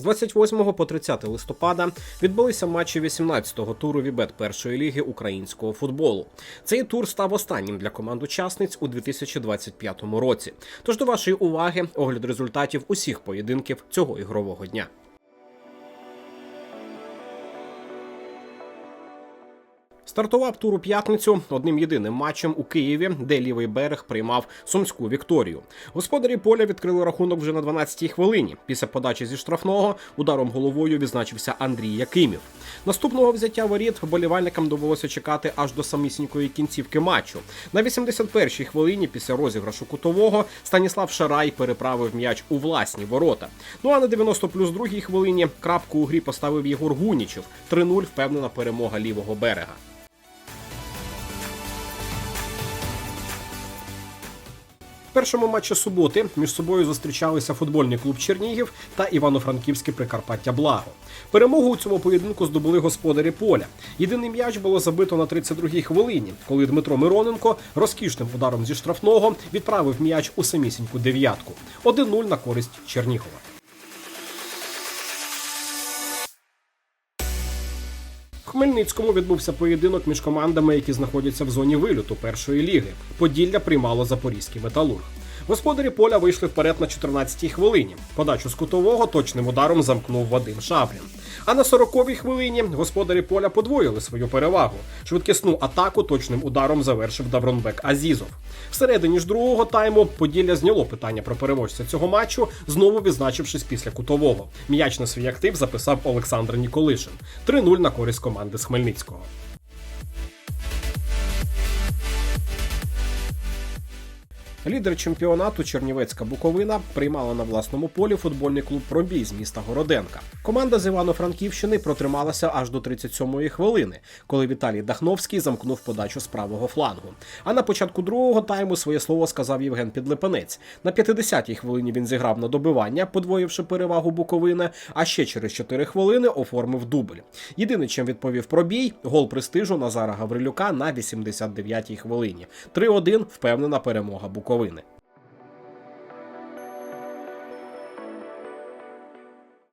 З 28 по 30 листопада відбулися матчі 18-го туру Вібет першої ліги українського футболу. Цей тур став останнім для команд учасниць у 2025 році. Тож до вашої уваги огляд результатів усіх поєдинків цього ігрового дня. Стартував тур у п'ятницю одним єдиним матчем у Києві, де лівий берег приймав сумську вікторію. Господарі поля відкрили рахунок вже на 12-й хвилині. Після подачі зі штрафного ударом головою відзначився Андрій Якимів. Наступного взяття воріт вболівальникам довелося чекати аж до самісінької кінцівки матчу. На 81-й хвилині після розіграшу кутового Станіслав Шарай переправив м'яч у власні ворота. Ну а на 90 плюс другій хвилині крапку у грі поставив Єгор Гунічев. 3-0 впевнена перемога лівого берега. Першому матчі суботи між собою зустрічалися футбольний клуб Чернігів та Івано-Франківське Прикарпаття Благо. Перемогу у цьому поєдинку здобули господарі поля. Єдиний м'яч було забито на 32-й хвилині, коли Дмитро Мироненко розкішним ударом зі штрафного відправив м'яч у самісіньку дев'ятку. 1-0 на користь Чернігова. Хмельницькому відбувся поєдинок між командами, які знаходяться в зоні вилюту першої ліги. Поділля приймало запорізький металург. Господарі поля вийшли вперед на 14-й хвилині. Подачу з кутового точним ударом замкнув Вадим Шаврін. А на 40-й хвилині господарі поля подвоїли свою перевагу. Швидкісну атаку точним ударом завершив Давронбек Азізов. Всередині ж другого тайму Поділля зняло питання про переможця цього матчу, знову відзначившись після кутового. М'яч на свій актив записав Олександр Ніколишин. 3-0 на користь команди з Хмельницького. Лідер чемпіонату Чернівецька Буковина приймала на власному полі футбольний клуб Пробій з міста Городенка. Команда з Івано-Франківщини протрималася аж до 37-ї хвилини, коли Віталій Дахновський замкнув подачу з правого флангу. А на початку другого тайму своє слово сказав Євген Підлипанець. На 50-й хвилині він зіграв на добивання, подвоївши перевагу Буковини, а ще через 4 хвилини оформив дубль. Єдине, чим відповів пробій, гол престижу Назара Гаврилюка на 89-й хвилині. 3-1 впевнена перемога Буковини.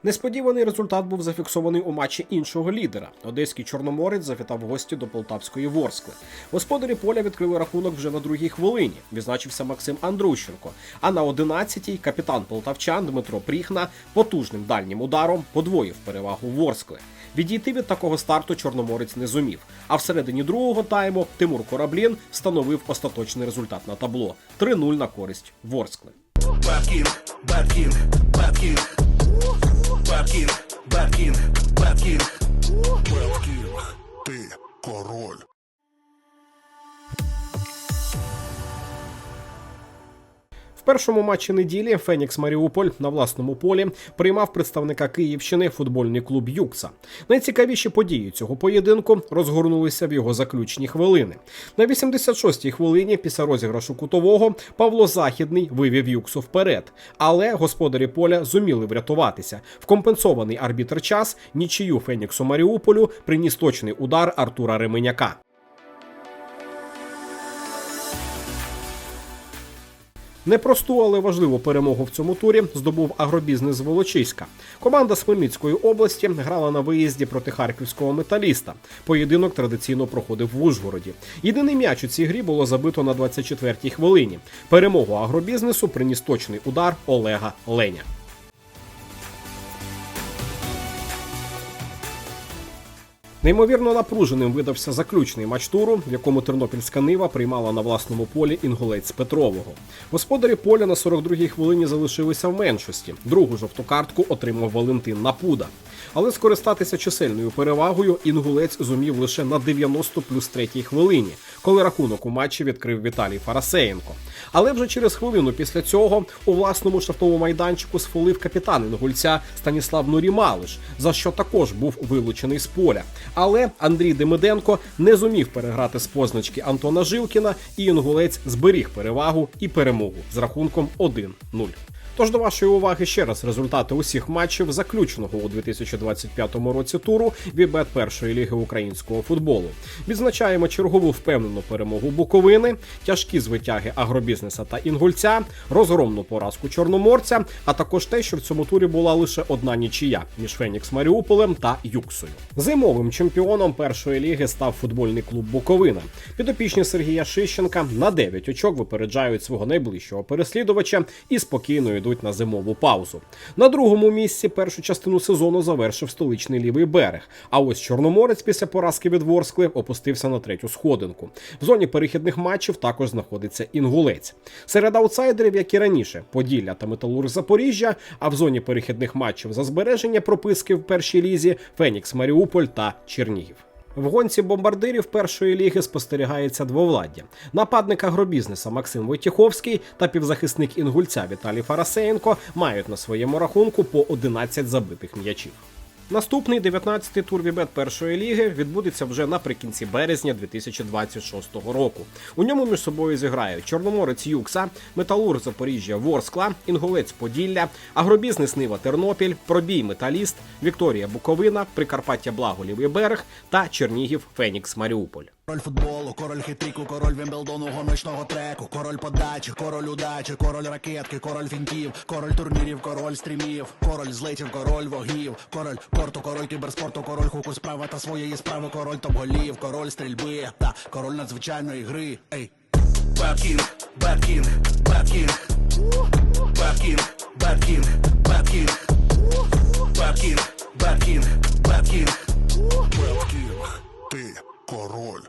Несподіваний результат був зафіксований у матчі іншого лідера. Одеський чорноморець завітав гості до полтавської Ворскли. Господарі поля відкрили рахунок вже на другій хвилині. Відзначився Максим Андрущенко. А на 11-й капітан полтавчан Дмитро Пріхна потужним дальнім ударом подвоїв перевагу Ворскли. Відійти від такого старту чорноморець не зумів. А всередині другого тайму Тимур Кораблін встановив остаточний результат на табло 3-0 на користь Ворскли. Ти король. Першому матчі неділі Фенікс Маріуполь на власному полі приймав представника Київщини футбольний клуб Юкса. Найцікавіші події цього поєдинку розгорнулися в його заключні хвилини. На 86-й хвилині після розіграшу кутового Павло Західний вивів Юксу вперед, але господарі поля зуміли врятуватися. В компенсований арбітр час нічию Феніксу Маріуполю приніс точний удар Артура Ременяка. Непросту, але важливу перемогу в цьому турі здобув агробізнес Волочиська. Команда з Хмельницької області грала на виїзді проти харківського металіста. Поєдинок традиційно проходив в Ужгороді. Єдиний м'яч у цій грі було забито на 24-й хвилині. Перемогу агробізнесу приніс точний удар Олега Леня. Неймовірно напруженим видався заключний матч туру, в якому тернопільська нива приймала на власному полі інгулець Петрового. Господарі поля на 42-й хвилині залишилися в меншості. Другу жовту картку отримав Валентин Напуда. Але скористатися чисельною перевагою інгулець зумів лише на 90 плюс третій хвилині, коли рахунок у матчі відкрив Віталій Фарасеєнко. Але вже через хвилину після цього у власному штрафному майданчику сфолив капітан інгульця Станіслав Нурімалиш, за що також був вилучений з поля. Але Андрій Демиденко не зумів переграти з позначки Антона Жилкіна, і інгулець зберіг перевагу і перемогу з рахунком 1-0. Тож до вашої уваги ще раз результати усіх матчів заключеного у 2025 році туру Вібет першої ліги українського футболу. Відзначаємо чергову впевнену перемогу Буковини, тяжкі звитяги агробізнеса та інгульця, розгромну поразку чорноморця, а також те, що в цьому турі була лише одна нічия між Фенікс Маріуполем та Юксою. Зимовим чемпіоном першої ліги став футбольний клуб Буковина. Підопічні Сергія Шищенка на 9 очок випереджають свого найближчого переслідувача і спокійно йдуть на зимову паузу. На другому місці першу частину сезону завершив столичний лівий берег. А ось Чорноморець після поразки від Ворскли опустився на третю сходинку. В зоні перехідних матчів також знаходиться інгулець. Серед аутсайдерів, як і раніше, Поділля та Металург Запоріжжя. А в зоні перехідних матчів за збереження прописки в першій лізі Фенікс Маріуполь та Чернігів. В гонці бомбардирів першої ліги спостерігається двовладдя. Нападник агробізнеса Максим Войтіховський та півзахисник інгульця Віталій Фарасеєнко мають на своєму рахунку по 11 забитих м'ячів. Наступний 19-й тур Вібет першої ліги відбудеться вже наприкінці березня 2026 року. У ньому між собою зіграють Чорноморець Юкса, Металург Запоріжжя Ворскла, Інгулець Поділля, Агробізнес Нива Тернопіль, Пробій Металіст, Вікторія Буковина, Прикарпаття Благолівий берег та Чернігів Фенікс Маріуполь. Король футболу, король хитріку, король Вімблдону, гоночного треку, король подачі, король удачі, король ракетки, король фінтів, король турнірів, король стрімів, король злетів, король вогів, король спорту, король кіберспорту, король хуку справа та своєї справи, король топ-голів, король стрільби, та король надзвичайної гри. Ей. Беткінг, беткінг, беткінг, беткінг, беткінг, беткінг, беткінг, беткінг, беткінг, беткінг, ти король.